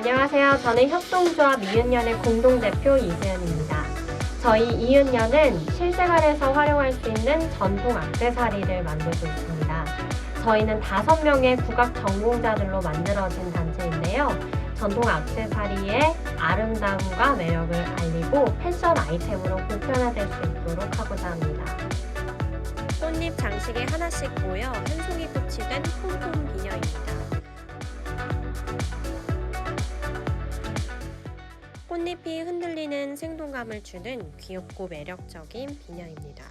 안녕하세요. 저는 협동조합 이은연의 공동대표 이수연입니다. 저희 이은연은 실생활에서 활용할 수 있는 전통 액세서리를 만들고 있습니다. 저희는 다섯 명의 국악 전공자들로 만들어진 단체인데요. 전통 액세서리의 아름다움과 매력을 알리고 패션 아이템으로 보편화될 수 있도록 하고자 합니다. 꽃잎 장식에 하나씩 모여 한 송이 꽃이 꽃잎이 흔들리는 생동감을 주는 귀엽고 매력적인 비녀입니다.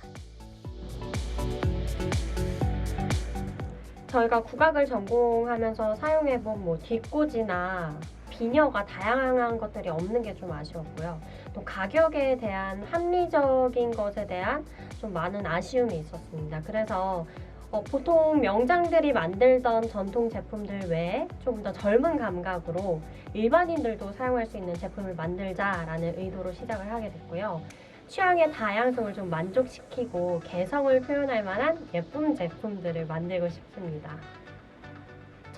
저희가 국악을 전공하면서 사용해본 뭐 뒷꽂이나 비녀가 다양한 것들이 없는 게 좀 아쉬웠고요. 또 가격에 대한 합리적인 것에 대한 좀 많은 아쉬움이 있었습니다. 그래서 어, 보통 명장들이 만들던 전통 제품들 외에 조금 더 젊은 감각으로 일반인들도 사용할 수 있는 제품을 만들자라는 의도로 시작을 하게 됐고요. 취향의 다양성을 좀 만족시키고 개성을 표현할 만한 예쁜 제품들을 만들고 싶습니다.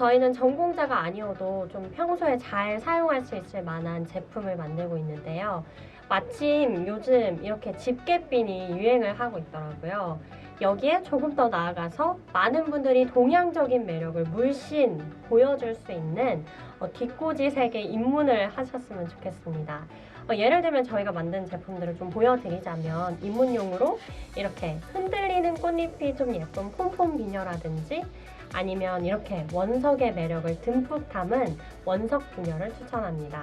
저희는 전공자가 아니어도 좀 평소에 잘 사용할 수 있을 만한 제품을 만들고 있는데요. 마침 요즘 이렇게 집게핀이 유행을 하고 있더라고요. 여기에 조금 더 나아가서 많은 분들이 동양적인 매력을 물씬 보여줄 수 있는 어, 뒷꽂이 색에 입문을 하셨으면 좋겠습니다. 어, 예를 들면 저희가 만든 제품들을 좀 보여드리자면 입문용으로 이렇게 흔들리는 꽃잎이 좀 예쁜 폼폼 비녀라든지 아니면 이렇게 원석의 매력을 듬뿍 담은 원석 분열을 추천합니다.